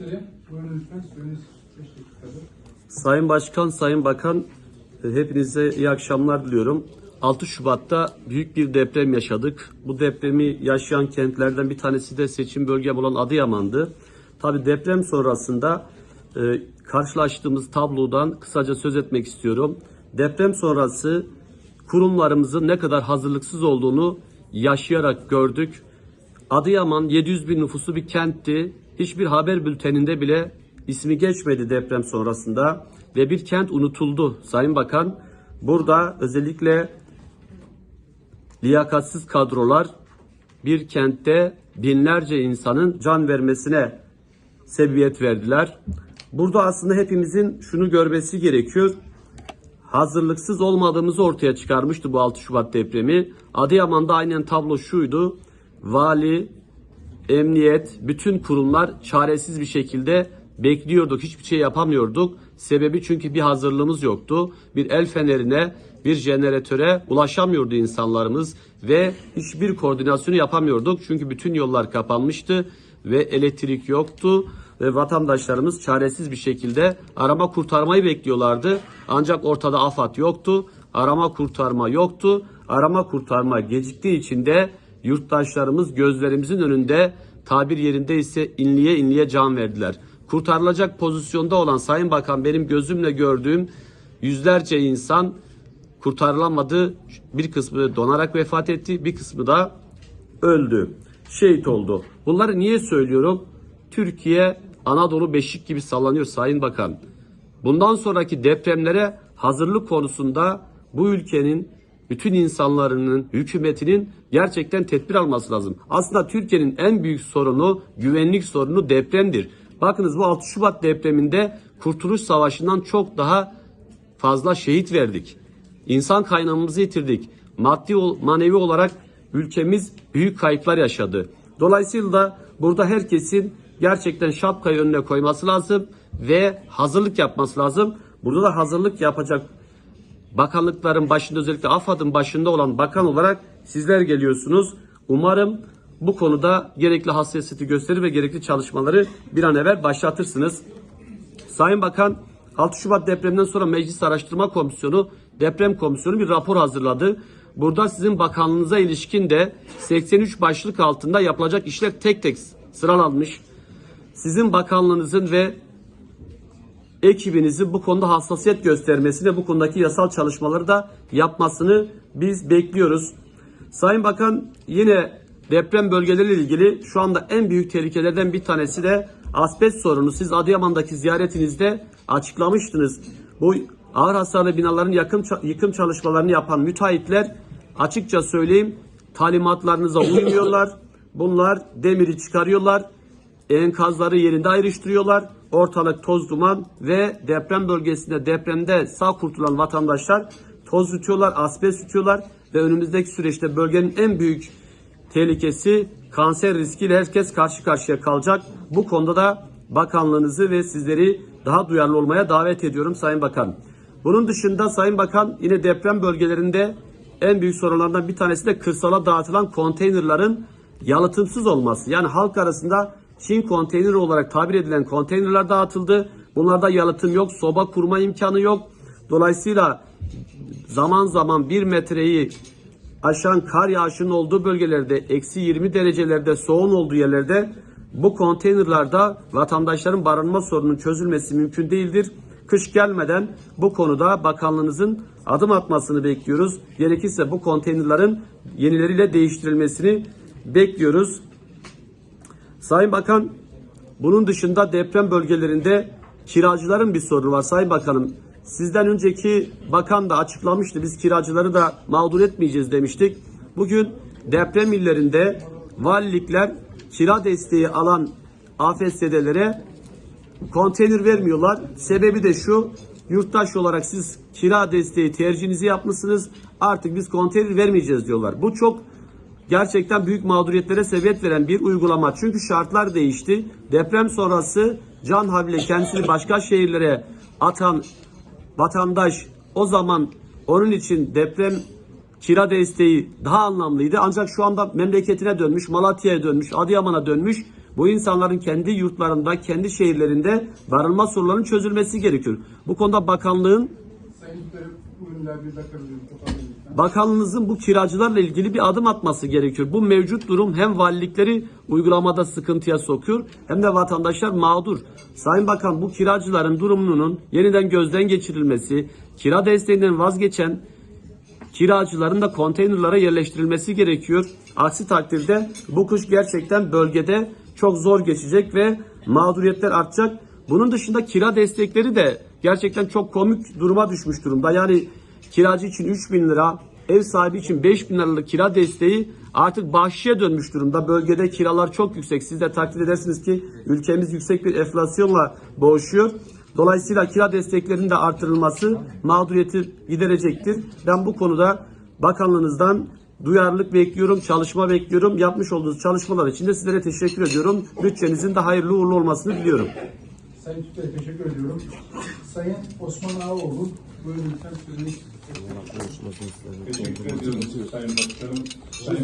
üzere. Buyurun lütfen süreniz 5 dakikadır. Sayın Başkan, Sayın Bakan e, hepinize iyi akşamlar diliyorum. 6 Şubat'ta büyük bir deprem yaşadık. Bu depremi yaşayan kentlerden bir tanesi de seçim bölgem olan Adıyaman'dı. Tabi deprem sonrasında e, karşılaştığımız tablodan kısaca söz etmek istiyorum. Deprem sonrası kurumlarımızın ne kadar hazırlıksız olduğunu yaşayarak gördük. Adıyaman 700 bin nüfusu bir kentti. Hiçbir haber bülteninde bile ismi geçmedi deprem sonrasında ve bir kent unutuldu Sayın Bakan. Burada özellikle liyakatsiz kadrolar bir kentte binlerce insanın can vermesine sebebiyet verdiler. Burada aslında hepimizin şunu görmesi gerekiyor. Hazırlıksız olmadığımızı ortaya çıkarmıştı bu 6 Şubat depremi. Adıyaman'da aynen tablo şuydu. Vali, emniyet, bütün kurumlar çaresiz bir şekilde bekliyorduk. Hiçbir şey yapamıyorduk. Sebebi çünkü bir hazırlığımız yoktu. Bir el fenerine, bir jeneratöre ulaşamıyordu insanlarımız ve hiçbir koordinasyonu yapamıyorduk. Çünkü bütün yollar kapanmıştı ve elektrik yoktu ve vatandaşlarımız çaresiz bir şekilde arama kurtarmayı bekliyorlardı. Ancak ortada AFAD yoktu. Arama kurtarma yoktu. Arama kurtarma geciktiği için de yurttaşlarımız gözlerimizin önünde tabir yerinde ise inliye inliye can verdiler. Kurtarılacak pozisyonda olan Sayın Bakan benim gözümle gördüğüm yüzlerce insan kurtarılamadı. Bir kısmı donarak vefat etti, bir kısmı da öldü. Şehit oldu. Bunları niye söylüyorum? Türkiye Anadolu beşik gibi sallanıyor Sayın Bakan. Bundan sonraki depremlere hazırlık konusunda bu ülkenin bütün insanların, hükümetinin gerçekten tedbir alması lazım. Aslında Türkiye'nin en büyük sorunu, güvenlik sorunu depremdir. Bakınız bu 6 Şubat depreminde Kurtuluş Savaşı'ndan çok daha fazla şehit verdik. İnsan kaynağımızı yitirdik. Maddi manevi olarak ülkemiz büyük kayıplar yaşadı. Dolayısıyla da burada herkesin gerçekten şapkayı önüne koyması lazım ve hazırlık yapması lazım. Burada da hazırlık yapacak bakanlıkların başında özellikle AFAD'ın başında olan bakan olarak sizler geliyorsunuz. Umarım bu konuda gerekli hassasiyeti gösterir ve gerekli çalışmaları bir an evvel başlatırsınız. Sayın Bakan 6 Şubat depreminden sonra Meclis Araştırma Komisyonu deprem komisyonu bir rapor hazırladı. Burada sizin bakanlığınıza ilişkin de 83 başlık altında yapılacak işler tek tek sıralanmış. Sizin bakanlığınızın ve ekibinizin bu konuda hassasiyet göstermesini ve bu konudaki yasal çalışmaları da yapmasını biz bekliyoruz. Sayın Bakan yine deprem bölgeleriyle ilgili şu anda en büyük tehlikelerden bir tanesi de asbest sorunu. Siz Adıyaman'daki ziyaretinizde açıklamıştınız. Bu ağır hasarlı binaların yakım, yıkım çalışmalarını yapan müteahhitler açıkça söyleyeyim talimatlarınıza uymuyorlar. Bunlar demiri çıkarıyorlar enkazları yerinde ayrıştırıyorlar. Ortalık toz duman ve deprem bölgesinde depremde sağ kurtulan vatandaşlar toz yutuyorlar, asbest yutuyorlar ve önümüzdeki süreçte bölgenin en büyük tehlikesi kanser riskiyle herkes karşı karşıya kalacak. Bu konuda da bakanlığınızı ve sizleri daha duyarlı olmaya davet ediyorum Sayın Bakan. Bunun dışında Sayın Bakan yine deprem bölgelerinde en büyük sorunlardan bir tanesi de kırsala dağıtılan konteynerların yalıtımsız olması. Yani halk arasında Çin konteyneri olarak tabir edilen konteynerler dağıtıldı. Bunlarda yalıtım yok, soba kurma imkanı yok. Dolayısıyla zaman zaman bir metreyi aşan kar yağışının olduğu bölgelerde, eksi 20 derecelerde soğun olduğu yerlerde bu konteynerlarda vatandaşların barınma sorununun çözülmesi mümkün değildir. Kış gelmeden bu konuda bakanlığınızın adım atmasını bekliyoruz. Gerekirse bu konteynerların yenileriyle değiştirilmesini bekliyoruz. Sayın Bakan, bunun dışında deprem bölgelerinde kiracıların bir sorunu var Sayın Bakanım. Sizden önceki bakan da açıklamıştı. Biz kiracıları da mağdur etmeyeceğiz demiştik. Bugün deprem illerinde valilikler kira desteği alan AFS'delere konteyner vermiyorlar. Sebebi de şu. Yurttaş olarak siz kira desteği tercihinizi yapmışsınız. Artık biz konteyner vermeyeceğiz diyorlar. Bu çok gerçekten büyük mağduriyetlere sebebiyet veren bir uygulama. Çünkü şartlar değişti. Deprem sonrası can havliyle kendisini başka şehirlere atan vatandaş o zaman onun için deprem kira desteği daha anlamlıydı. Ancak şu anda memleketine dönmüş, Malatya'ya dönmüş, Adıyaman'a dönmüş. Bu insanların kendi yurtlarında, kendi şehirlerinde barınma sorunlarının çözülmesi gerekiyor. Bu konuda bakanlığın Sayın buyurun bir dakika bir lütfen. Bakanlığınızın bu kiracılarla ilgili bir adım atması gerekiyor. Bu mevcut durum hem valilikleri uygulamada sıkıntıya sokuyor hem de vatandaşlar mağdur. Sayın Bakan bu kiracıların durumunun yeniden gözden geçirilmesi, kira desteğinden vazgeçen kiracıların da konteynerlara yerleştirilmesi gerekiyor. Aksi takdirde bu kış gerçekten bölgede çok zor geçecek ve mağduriyetler artacak. Bunun dışında kira destekleri de gerçekten çok komik duruma düşmüş durumda. Yani kiracı için 3 bin lira, ev sahibi için 5 bin liralık kira desteği artık bahşişe dönmüş durumda. Bölgede kiralar çok yüksek. Siz de takdir edersiniz ki ülkemiz yüksek bir enflasyonla boğuşuyor. Dolayısıyla kira desteklerinin de artırılması mağduriyeti giderecektir. Ben bu konuda bakanlığınızdan duyarlılık bekliyorum, çalışma bekliyorum. Yapmış olduğunuz çalışmalar için de sizlere teşekkür ediyorum. Bütçenizin de hayırlı uğurlu olmasını diliyorum. Sayın Tutarım teşekkür ediyorum. Sayın Osman Ağaoğlu, buyurun lütfen sözünü Teşekkür ediyorum Sayın Başkanım. Sayın